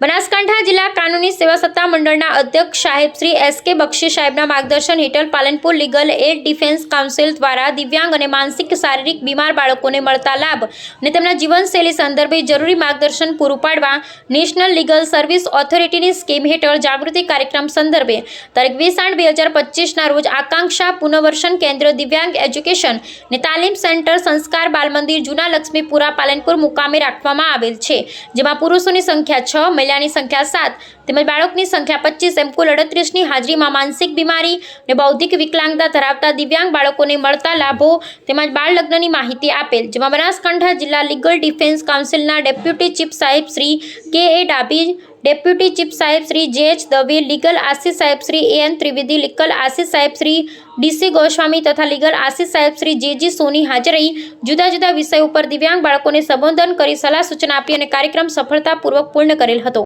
બનાસકાંઠા જિલ્લા કાનૂની સેવા સત્તા મંડળના અધ્યક્ષ સાહેબ શ્રી એસ કે બક્ષી સાહેબના માર્ગદર્શન હેઠળ Palanpur legal aid defence council દ્વારા દિવ્યાંગ અને માનસિક શારીરિક બીમાર બાળકોને મળતા લાભ અને તેમના જીવનશૈલી સંદર્ભે જરૂરી માર્ગદર્શન પૂરું પાડવા નેશનલ લીગલ સર્વિસ ઓથોરિટીની સ્કીમ હેઠળ જાગૃતિ કાર્યક્રમ સંદર્ભે તારીખ વીસ આઠ બે હજાર પચીસના રોજ આકાંક્ષા પુનર્વસન કેન્દ્ર દિવ્યાંગ એજ્યુકેશન ને તાલીમ સેન્ટર સંસ્કાર બાલ મંદિર જૂના લક્ષ્મીપુરા પાલનપુર મુકામે રાખવામાં આવેલ છે, જેમાં પુરુષોની સંખ્યા છ મહિલાની સંખ્યા સાત, તેમજ બાળકની સંખ્યા પચીસ, એમ કુલ અડત્રીસની હાજરીમાં માનસિક બીમારી અને બૌદ્ધિક વિકલાંગતા ધરાવતા દિવ્યાંગ બાળકોને મળતા લાભો, તેમજ બાળ લગ્નની માહિતી આપેલ, જેમાં બનાસકાંઠા જિલ્લા લીગલ ડિફેન્સ કાઉન્સિલના ડેપ્યુટી ચીફ સાહેબ શ્રી કે એ ડાભી, ડેપ્યુટી ચીફ સાહેબ શ્રી જે એચ દવે, લીગલ આશિષ સાહેબ Shri A N Trivedi legal Ashish સાહેબ શ્રી ડીસી ગોસ્વામી તથા લીગલ આશિષ સાહેબ શ્રી જે જી સોની હાજર રહી, જુદા જુદા વિષયો ઉપર દિવ્યાંગ બાળકોને સંબોધન કરી સલાહ સૂચના આપી અને કાર્યક્રમ સફળતાપૂર્વક પૂર્ણ કરેલ હતો.